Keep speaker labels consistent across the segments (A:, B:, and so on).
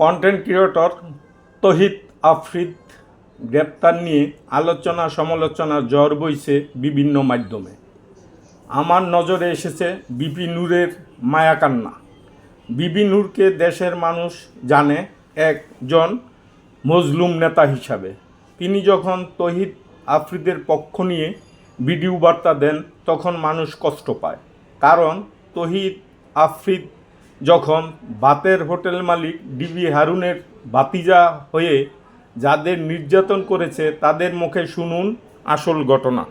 A: Content creator তহিদ আফ্রিদ গ্রেপ্তার নিয়ে আলোচনা সমালোচনা জ্বর বইছে বিভিন্ন মাধ্যমে। আমার নজরে এসেছে বিপি নূরের মায়াকান্না বিবি নূরকে দেশের মানুষ জানে একজন মজলুম নেতা হিসাবে। তিনি যখন তহিদ আফ্রিদের পক্ষ নিয়ে ভিডিও বার্তা দেন, তখন মানুষ কষ্ট পায়। কারণ তহিদ আফ্রিদ যখন বাতের হোটেল মালিক ডিবি হারুনের বাতিজা হয়ে যাদের নির্যাতন করেছে, তাদের মুখে শুনুন আসল ঘটনা।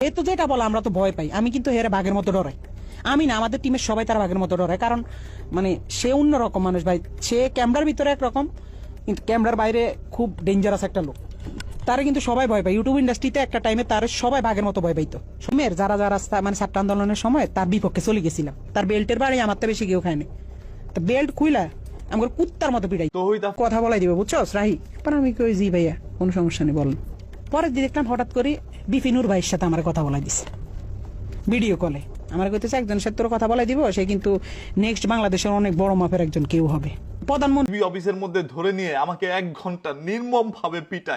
B: এ তো যেটা বলে, আমরা তো ভয় পাই। আমি কিন্তু হেরে বাঘের মতো ডরাই। আমি না, আমাদের টিমের সবাই তার বাঘের মতো ডরায়। কারণ মানে সে অন্যরকম মানুষ ভাই। সে ক্যামেরার ভিতরে একরকম, কিন্তু ক্যামেরার বাইরে খুব ডেঞ্জারাস একটা লোক। তারা কিন্তু সবাই ভয় পায়। ইউটিউব ইন্ডাস্ট্রিতে একটা টাইমে তার সবাই বাঘের মতো ভয় পাইতো। সময়ের যারা যারা রাস্তা মানে ছাত্র আন্দোলনের সময় তার বিপক্ষে চলে গেছিলাম। তার বেল্টের বাড়ি আমার তো বেশি কেউ খায়নি তো বেল্ট খুইলা আমার কুত্তার মতো পিড়াই কথা বলাই দিবে বুঝছ? রাহি। পর আমি কই জি ভাইয়া কোনো সমস্যা নেই বলেন। পরে দেখলাম হঠাৎ করে বিপিনুর ভাইয়ের সাথে আমার কথা বলাই দিছে। ভিডিও কলে আমার কইতেছে একজন সাথে কথা বলাই দিব সে কিন্তু নেক্সট বাংলাদেশের অনেক বড় মাপের একজন কেউ হবে। প্রধানমন্ত্রী
C: অফিসের মধ্যে ধরে নিয়ে আমাকে এক ঘণ্টা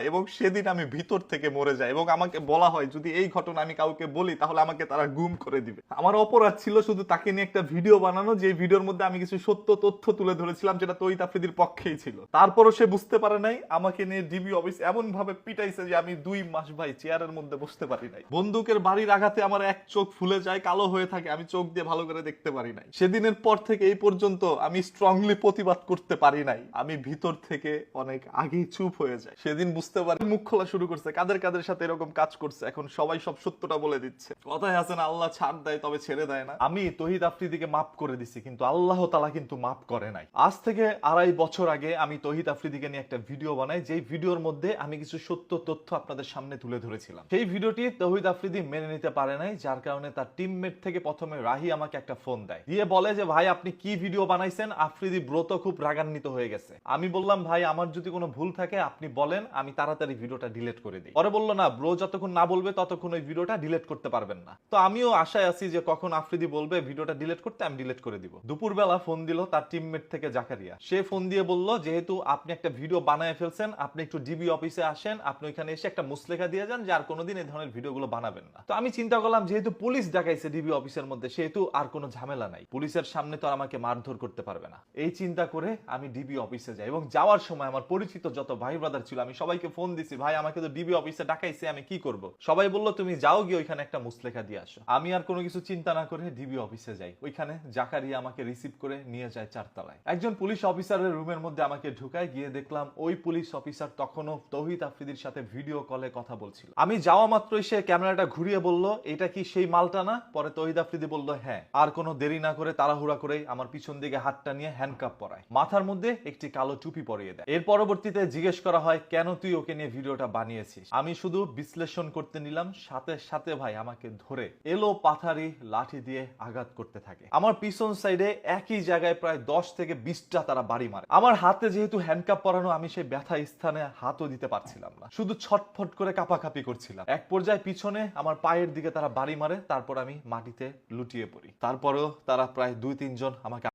C: এবং সেদিন আমি ভিতর থেকে মরে যাই এবং আমাকে বলা হয়, যদি এই ঘটনা আমি কাউকে বলি, তাহলে আমাকে তারা গুম করে দিবে। আমার অপরাধ ছিল শুধু তাকে নিয়ে একটা ভিডিও বানানো, যে ভিডিওর মধ্যে আমি কিছু সত্য তথ্য তুলে ধরেছিলাম, যেটা তৈত আফ্রিদির পক্ষেই ছিল। তারপরও সে বুঝতে পারে নাই, আমাকে নিয়ে ডিবি অফিস এমন ভাবে পিটাইছে যে আমি দুই মাস ভাই চেয়ারের মধ্যে বসতে পারি নাই। বন্দুকের বাড়ির আঘাতে আমার এক চোখ ফুলে যায়, কালো হয়ে থাকে, আমি চোখ দিয়ে ভালো করে দেখতে পারি নাই। সেদিনের পর থেকে এই পর্যন্ত আমি স্ট্রংলি প্রতিবাদ করতে পারি নাই। আমি ভিতর থেকে অনেক আগেই চুপ হয়ে যায় সেদিন বুঝতে পারি মুখ খোলা শুরু করছে, কাদের কাদের সাথে এরকম কাজ করছে। এখন সবাই সব সত্যটা বলে দিচ্ছে। কথায় আছে না, আল্লাহ ছাড় দেয় তবে ছেড়ে দেয় না। আমি তহিদ আফ্রিদিকে মাফ করে দিছি, কিন্তু আল্লাহ তালা কিন্তু মাফ করে নাই। আজ থেকে আড়াই বছর আগে আমি তহিদ আফ্রিদিকে নিয়ে একটা ভিডিও বানাই, যেই ভিডিওর মধ্যে আমি কিছু সত্য তথ্য আপনাদের সামনে তুলে ধরেছিলাম। সেই ভিডিওটি তহিদ আফ্রিদি মেনে নিতে পারে নাই, যার কারণে তার টিমমেট থেকে প্রথমে রাহি আমাকে একটা ফোন দেয়। দিয়ে বলে যে, ভাই, আপনি কি ভিডিও বানাইছেন? আফ্রিদি ব্রত খুব রাগান্বিত হয়ে গেছে। আমি বললাম, ভাই, আমার যদি কোনো ভুল থাকে, আপনি বলেন, আমি তাড়াতাড়ি ভিডিওটা ডিলিট করে দিই। পরে বলল, না ব্রো যতক্ষণ না বলবে, ততক্ষণ ওই ভিডিওটা ডিলিট করতে পারবেন না। তো আমিও আশায় আছি যে কখন আফ্রিদি বলবে, ভিডিওটা ডিলিট করতে, আমি ডিলিট করে দিব। দুপুরবেলা ফোন দিল তার টিমমেট থেকে জাকারিয়া। সে ফোন দিয়ে বলল, যেহেতু আপনি একটা ভিডিও বানায় ফেলছেন, আপনি একটু ডিবি অফিসে আসেন, আপনি ওইখানে এসে একটা মুসলেখা দিয়ে যান যে আর কোনোদিন এই ধরনের ভিডিওগুলো বানাবেন না। তো আমি চিন্তা করলাম, যেহেতু পুলিশ ডাকাইছে ডিবি অফিসের মধ্যে, সেহেতু আর কোনো ঝামেলা নাই। পুলিশের সামনে তো আর আমাকে মারধর করতে পারবে না। এই চিন্তা করে আমি ডিবি অফিসে যাই এবং যাওয়ার সময় আমার পরিচিত যত ভাই ব্রাদার ছিল, আমি সবাইকে ফোন দিছি, ভাই, আমাকে তো ডিবি অফিসে ডাকাইছে, আমি কি করব? সবাই বলল, তুমি যাও গিয়ে ওইখানে একটা মুসলেখা দিয়ে আসো। আমি আর কোনো কিছু চিন্তা না করে ডিবি অফিসে যাই। ওইখানে জাকারিয়া আমাকে রিসিভ করে নিয়ে যায় চারতলায়। একজন পুলিশ অফিসারের রুমের মধ্যে আমাকে ঢুকায়, গিয়ে দেখলাম ওই পুলিশ অফিসার তখনও তৌহিদ আফ্রিদির সাথে ভিডিও কলে কথা বলছিল। আমি যাওয়া মাত্রই সে ক্যামেরাটা ঘুরিয়ে বলল, এটা কি সেই মালটা না? পরে তৌহিদ আফ্রিদি বলল হ্যাঁ। আর কোনো দেরি না করে তাড়াহুড়া করে আমার পিছন দিকে হাতটা নিয়ে হ্যান্ডকাপ পরায়। মাথার মধ্যে একটি কালো টুপি পরিয়ে দেয়। এর পরবর্তীতে জিজ্ঞেস করা হয়, কেন তুই ওকে নিয়ে ভিডিওটা বানিয়েছিস? আমি শুধু বিশ্লেষণ করতে নিলাম, সাথে সাথে ভাই আমাকে ধরে এলো পাথারি লাঠি দিয়ে আঘাত করতে থাকে। আমার পিছন সাইডে একই জায়গায় প্রায় দশ থেকে বিশটা তারা বাড়ি মারে। আমার হাতে যেহেতু হ্যান্ডকাপ পরানো, আমি সেই ব্যথা স্থানে হাতও দিতে পারছিলাম না। শুধু ছটফট করে কাপাকাপি করছিলাম। এক পর্যায়ে পিছনে আমার পায়ের দিকে তারা বাড়ি মারে, তারপর আমি মাটিতে লুটিয়ে পড়ি। তারপরেও তারা প্রায় দুই তিনজন আমাকে